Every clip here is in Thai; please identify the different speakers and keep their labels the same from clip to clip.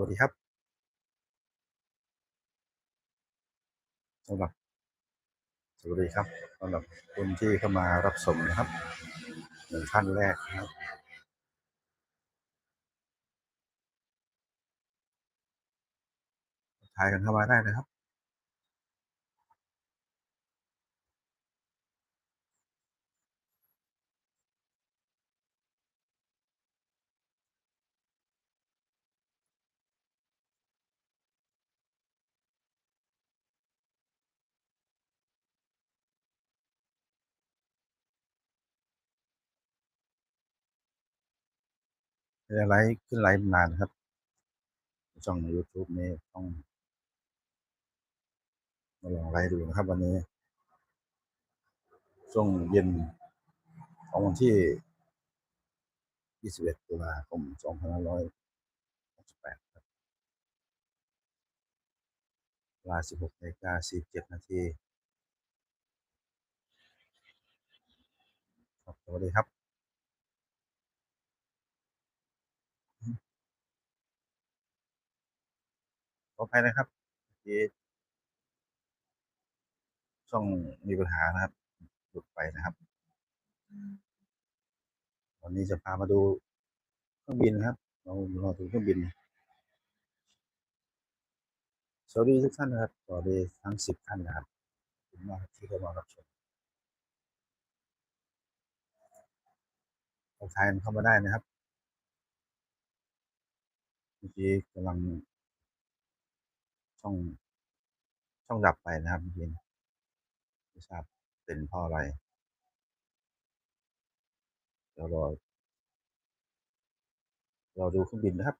Speaker 1: วัสดีครับสำหรับสวัสดีครับสำหรับคุณที่เข้ามารับชมนะครับหนึ่งท่านแรกนะครับทายกันเข้ามาได้นะครับ ไม่ไลฟ์ขึ้นไลฟ์นานนครับ ช่อง YouTube นี่ต้องมาลองไลฟ์ดูนะครับ วันนี้ ช่วงเย็นของวันที่ 21ตุลาคม2568ครับเวลา 16นาฬิกา47นาทีครับสวัสดีครับ ขออภัยนะครับที่ช่องมีปัญหานะครับ หลุดไปนะครับ วันนี้จะพามาดูเครื่องบินนะครับ เราเราดูเครื่องบิน สวัสดีทุกท่านนะครับ สวัสดีทั้งสิบท่านนะครับขอบคุณมากที่เข้ามารับชมทักทายกันเข้ามาได้นะครับเมื่อกี้กำลัง ช่อง ช่องดับไปนะครับเมื่อกี้ไม่ทราบเป็นเพราะอะไรเดี๋ยวรอเราดูเครื่องบินนะครับ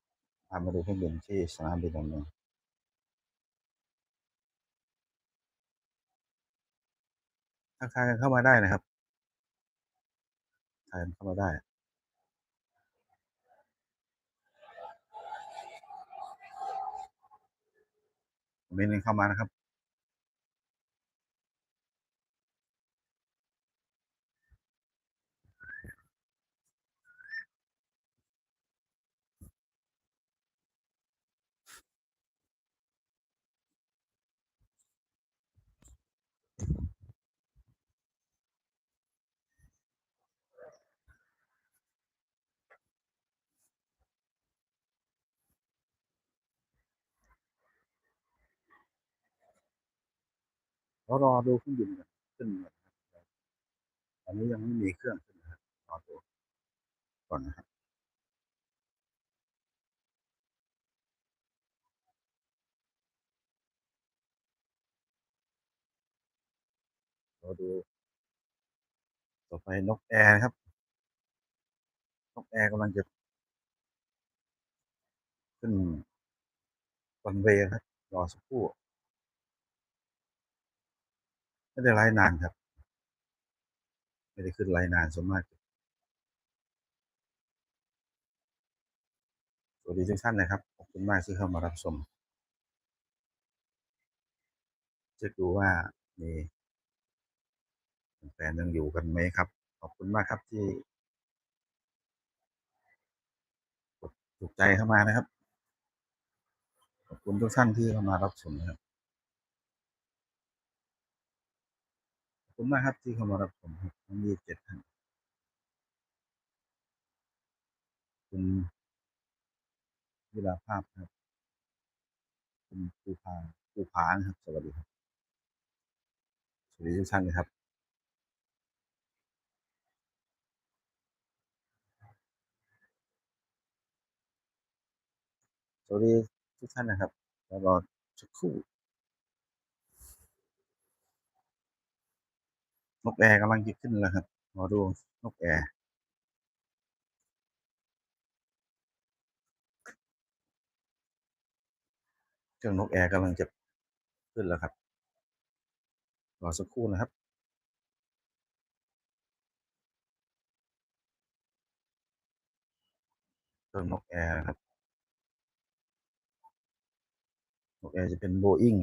Speaker 1: พามาดูเครื่องบินที่สนามบินดอนเมืองทักทายกันเข้ามาได้นะครับทักทายกันเข้ามาได้ คอมเมนต์กันเข้ามานะครับ เรารอดูเครื่องบินกันขึ้นก่อนนะครับตอนนี้ยังไม่มีเครื่องขึ้นนะครับรอดูก่อนนะครับราดู ต่อไปนกแอร์นะครับ นกแอร์กำลังจะขึ้นรันเวครับรอสักครู่ ไม่ได้ไลฟ์นานครับ ไม่ได้ขึ้นไลฟ์นานส่วนมากสวัสดีทุกท่านนะครับ ขอบคุณมากที่เข้ามารับชมจะดูว่ามีแฟนยังอยู่กันไหมครับ ขอบคุณมากครับที่กดถูกใจเข้ามานะครับ ขอบคุณทุกท่านที่เข้ามารับชมนะครับ ขอบ คุณมากครับที่เข้ามารับชมครับทั้งยี่สิบเจ็ดท่านคุณวิลาภาพครับ คุณภูพาภูผานะครับ สวัสดีครับ สวัสดีทุกท่านเลยครับสวัสดีทุกท่านนะครับแล้วรอสักครู่ นกแอร์กำลังจะขึ้นแล้วครับรอดูนกแอร์เครื่องนกแอร์กำลังจะขึ้นแล้วครับ รอสักครู่นะครับเครื่องนกแอร์นะครับนกแอร์จะเป็นโบอิ้ง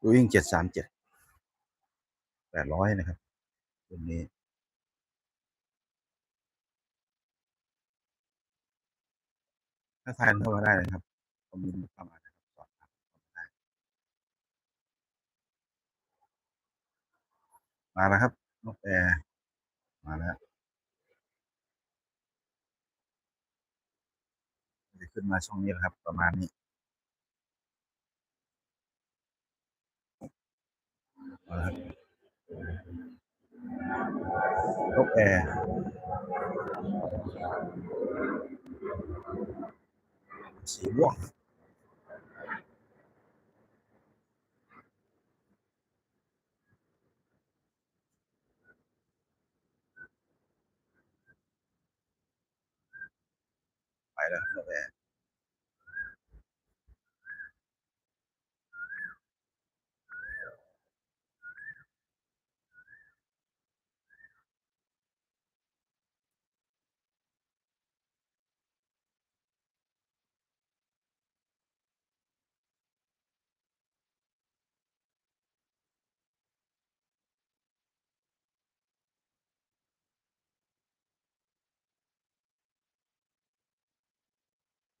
Speaker 1: ดูวิ่งเจ็ดสามเจ็ดแปดร้อยนะครับตัวนี้ ถ้าทานเข้ามาได้นะครับผมมีเข้ามานะครัมาแล้วครับนกแอร์มาแล้วจะขึ้นมาช่องนี้นะครับ ประมาณนี้ เอาละครับนกแอร์สีม่วง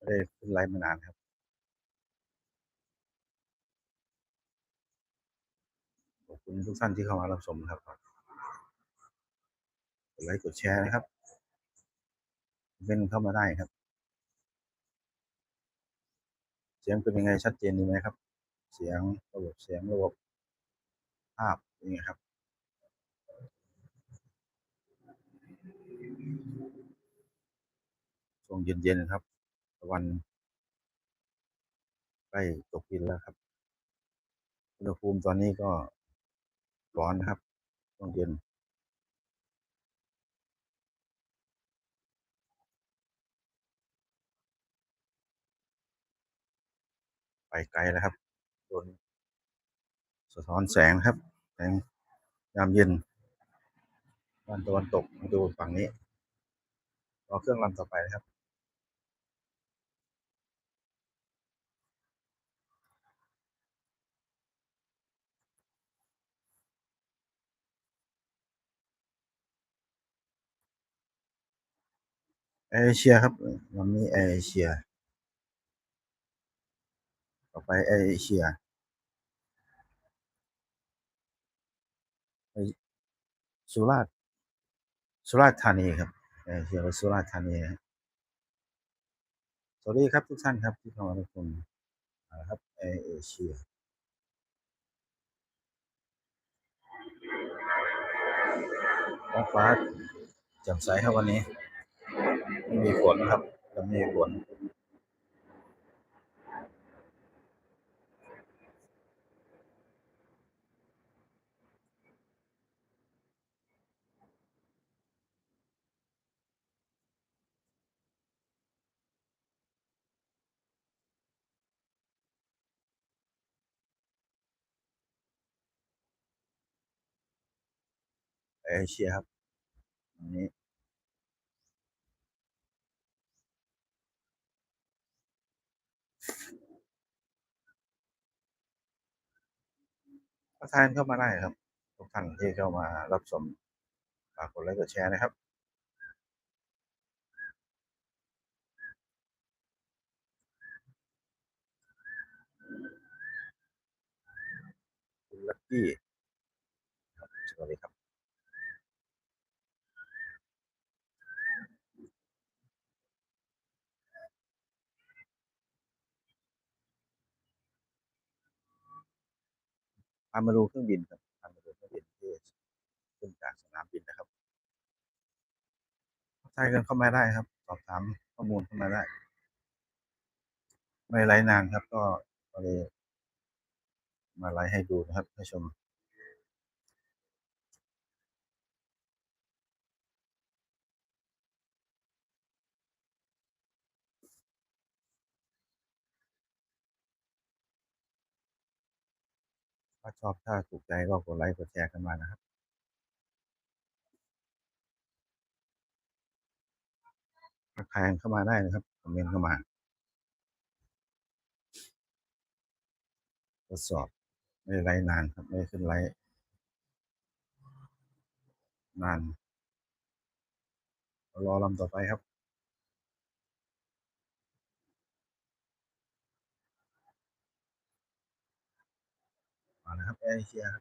Speaker 1: ได้ขึ้นไลฟ์มานานครับ ขอบคุณทุกท่านที่เข้ามารับชมครับกดไลค์กดแชร์นะครับเป็นเข้ามาได้ครับ เสียงเป็นยังไงชัดเจนดีไหมครับ เสียงระบบเสียงระบบภาพนยังไงครับช่วงเย็นๆครับ ตะวันใกล้ตกดินแล้วครับ อุณหภูมิตอนนี้ก็ร้อนนะครับช่วงเย็นไปไกลแล้วครับโดนสะท้อนแสงครับแสงยามเย็นวันตะวันตกมาดูฝั่งนี้รอเครื่องลำต่อไปนะครับ เอเชียครับลำนี้เอเชีย ต่อไปเอเชียสุราษฎร์สุราษฎร์ธานีครับเอเชียไปสุราษฎร์ธานีสวัสดีครับทุกท่านครับที่เข้ามารับชมนะครับเอเชียท้องฟ้าแจ่มใสครับวันนี้ มีฝนครับจะมีฝนเอเชียครับวันนี้ ก็ทานเข้ามาได้ครับ ทุกท่านที่เข้ามารับชมฝากกดไลค์กดแชร์นะครับ คุณลักกี้สวัสดีครับามาดูเครื่องบินครับพามาดูเครื่องบินที่ขึ้นจากสนามบินนะครับใช่กันเข้ามาได้ครับ สอบถามข้อมูลเข้ามาได้ ไม่ไลฟ์นานครับ ก็ก็เลยมาไลฟ์ให้ดูนะครับให้ชมาชอบถ้าถูกใจก็กดไลค์กดแชร์กันมานะครับทักทายเข้ามาได้นะครับคอมเมนต์เข้ามาทดสอบไม่ไลฟ์นานครับ ไม่ขึ้นไลฟ์นานรอลำต่อไปครับ นะครับ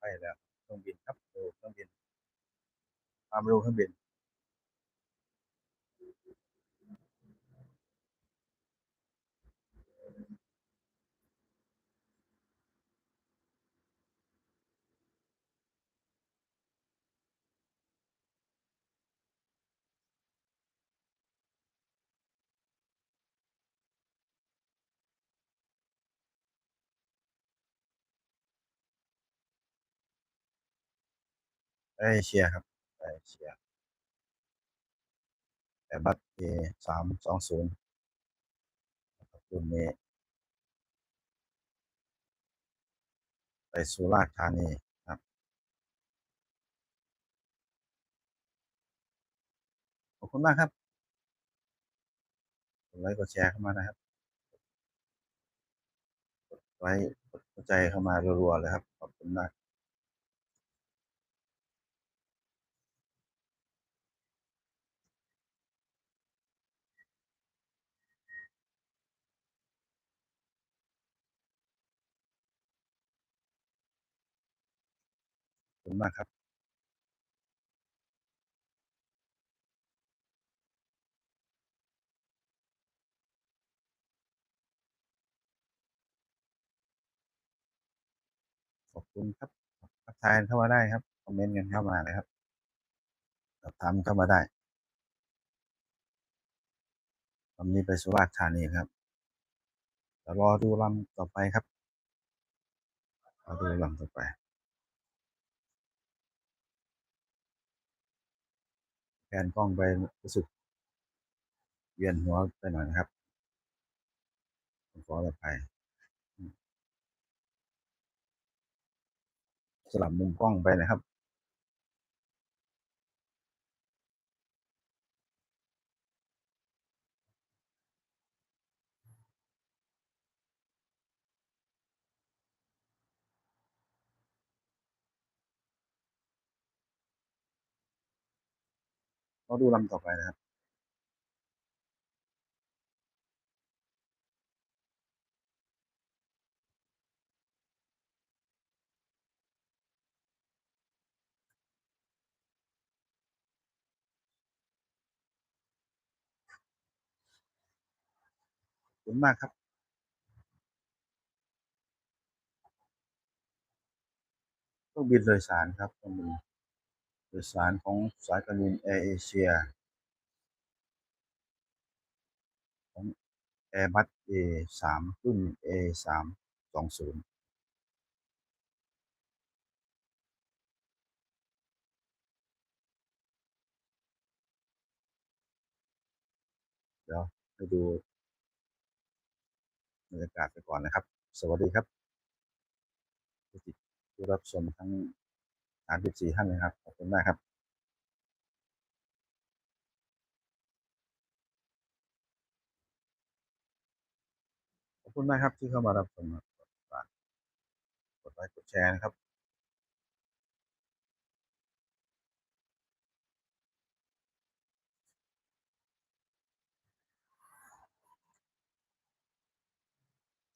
Speaker 1: แอร์ เอเชียครับไปแล้วเครื่องบินครับดูเครื่องบินพามาดูเครื่องบิน เอเชียครับแอร์เอเชียแต่บัตเอสามสองศูนย์รุ่นนี้ไปสุราษฎร์ธานีครับ ขอบคุณมากครับกดไลค์กดแชร์เข้ามานะครับ กดไลค์กดใจเข้ามารัวๆเลยครับ ขอบคุณมาก คุณมากครับขอบคุณครับทักทายเข้ามาได้ครับ คอมเมนต์กันเข้ามาเลยครับสอบถามเข้ามาได้วันนี้ไปสุราษฎร์ธานีครับเดี๋ยวรอดูลำต่อไปครับรอดูลำต่อไป แผนกล้องไปรู้สึกเวียนหัวไปหน่อยนะครับขออภัยสลับมุมกล้องไปนะครับ รอดูลำต่อไปนะครับขอบคุณมากครับเครื่องบินโดยสารครับเครื่องบิน โดยสารของสายการบินแอร์เอเชียของแอร์บัสเอสามรุ่นเอสามสองศูนย์เดี๋ยวให้ดูบรรยากาศไปก่อนนะครับ สวัสดีครับผู้ติดผู้รับชมทั้ง 34ท่านเลยครับ ขอบคุณมากครับขอบคุณมากครับที่เข้ามารับชมครับฝากกดไลค์กดแชร์นะครับ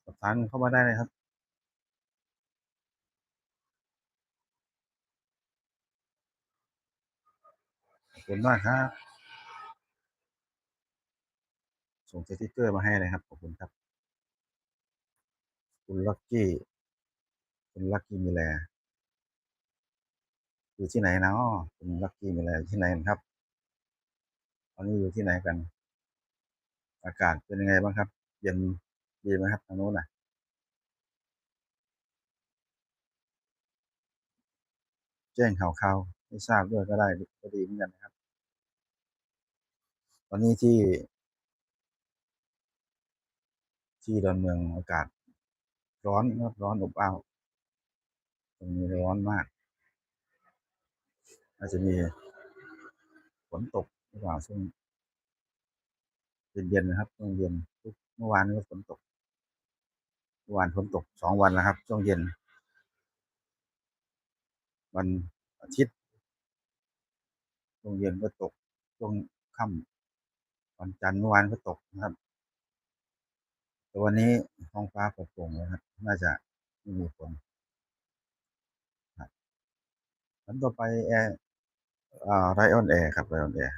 Speaker 1: สอบถามเข้ามาได้เลยครับ ขอบ คุณมากครับ ส่งสติ๊กเกอร์มาให้เลยครับ ขอบคุณครับ คุณลักกี้คุณลักกี้มิแลอยู่ที่ไหนเนาะคุณลักกี้มิแลอยู่ที่ไหนครับตอนนี้อยู่ที่ไหนกัน อากาศเป็นยังไงบ้างครับ เย็นดีไหมครับทางโน้นน่ะแจ้งข่าวข่าวๆให้ทราบด้วยก็ได้ก็ดีเหมือนกันนะครับ อนนี้ที่ ที่ดอนเมืองอากาศ ร้อนครับร้อนอบอ้าวตรงนี้ร้อนมากอาจจะมีฝนตกระหว่างช่วงเย็นๆนะครับช่วงเย็นเมื่อวานนี้ก็ฝนตกเมื่อวานฝนตกสองวันแล้วครับ ช่วงเย็น วันอาทิตย์ช่วงเย็นก็ตกช่วงค่ำ วันจันทร์เมื่อวานก็ตกนะครับ แต่วันนี้ท้องฟ้าปโปร่งนะครับ น่าจะไม่มีฝนครับลำต่อไปแอร์อ่าไรออนแอร์ครับไรออนแอร์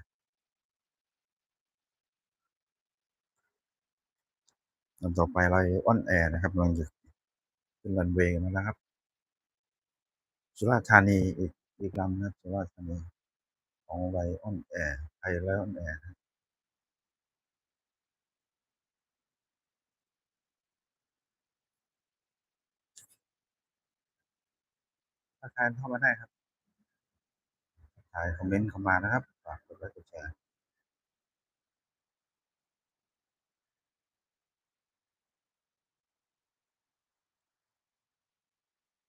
Speaker 1: ลำต่อไปไรออนแอร์นะครับกำลังจะขึ้นรันเวย์มาแล้วครับ สุราษฎร์ธานีอีกอีกลำนะครับสุราษฎร์ธานีของไรออนแอร์ไทยไรออนแอร์ ถ้าใครเข้ามาได้ครับถ่ายคอมเมนต์เข้ามานะครับฝากกดไลค์กดแชร์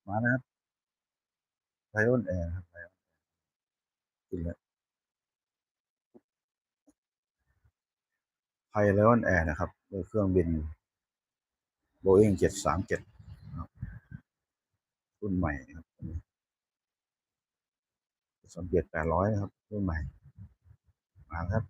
Speaker 1: มานะครับไรออนแอร์ครับ Lion Air ขึ้นแล้วไทยไรออนแอร์นะครับด้วยเครื่องบิน Boeing 737รุ่นใหม่นะครับ สมเด็จ800นะครับรุ่นใหม่มาครับ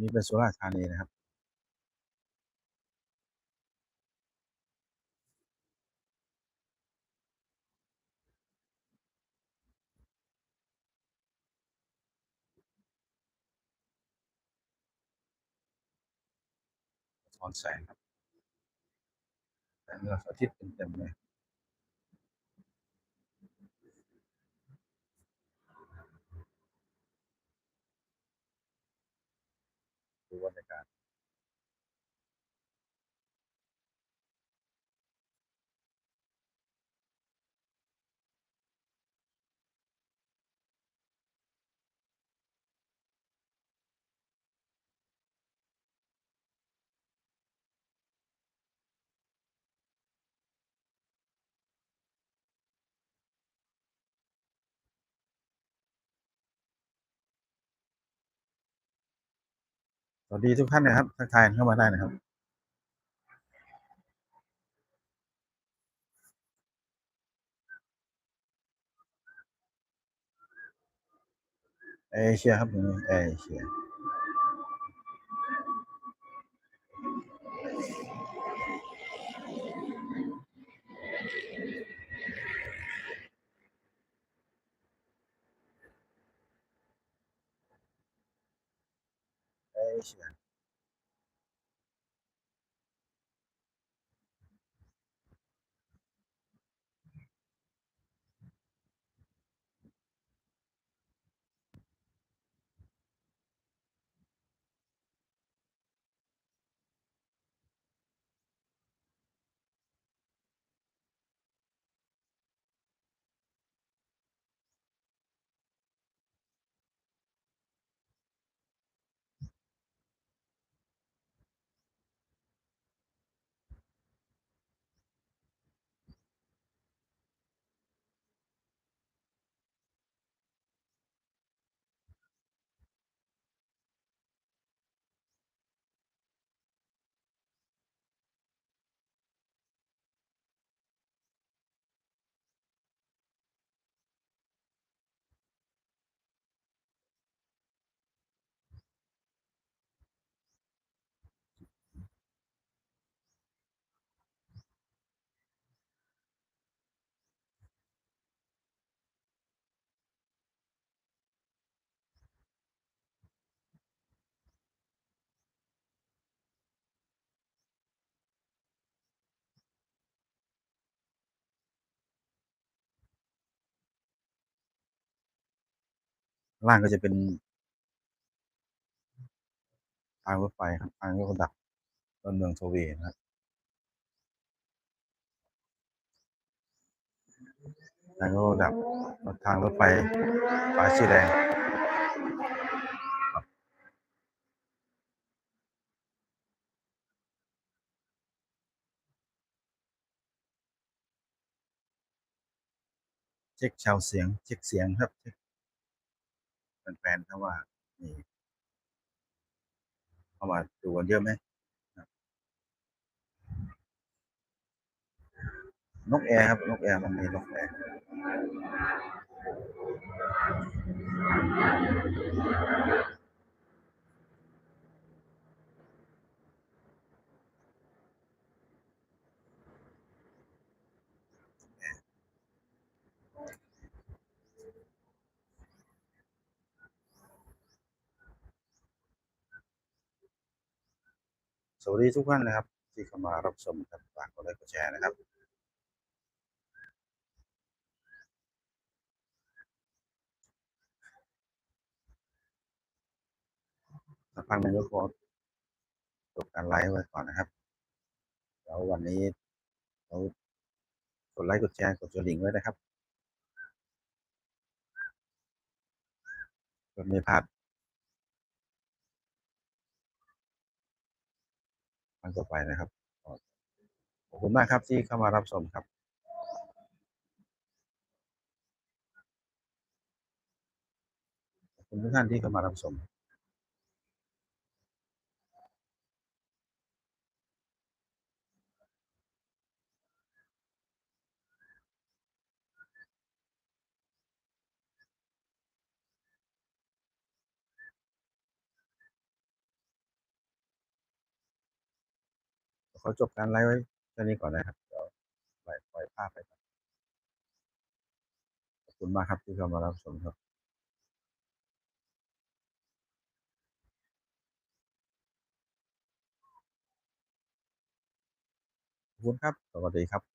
Speaker 1: นี่เป็นสุราษฎร์ธานีนะครับสอนแสงครับแสงเงือาทิตย์เต็มๆเลย ดูบรรยาการ สวัสดีทุกท่านนะครับทักทายเข้ามาได้นะครับเอเชียครับตรงนี้เอเชีย เอ ล่างก็จะเป็นทางรถไฟครับทางระดับดอนเมืองโทเวย์นะครับทางระดับทางรถไฟฟ้าสีแดงเช็คชาวเสียง เช็คเสียงครับเช็ค แฟนๆครับว่านี่เข้ามาดูกันเยอะไหมนกแอร์ครับนกแอร์มันมีนกแอร์ สวัสดีทุกท่านนะครับ ที่เข้ามารับชมครับฝากกดไลค์กดแชร์นะครับสักพักหนึ่งก็ขอจบการไลฟ์ไว้ก่อนนะครับแล้ววันนี้เรากดไลค์กดแชร์กดกระดิ่งไว้นะครับเพื่อไม่พลาด รั้งต่อไปนะครับ ขอบคุณมากครับที่เข้ามารับชมครับขอบคุณทุกท่านที่เข้ามารับชม ขอจบการไลฟ์ไว้แค่นี้ก่อนนะครับเดี๋ยวปล่อยปล่อยภาพไปขอบคุณมากครับที่เข้ามารับชมครับขอบคุณครับ สวัสดีครับ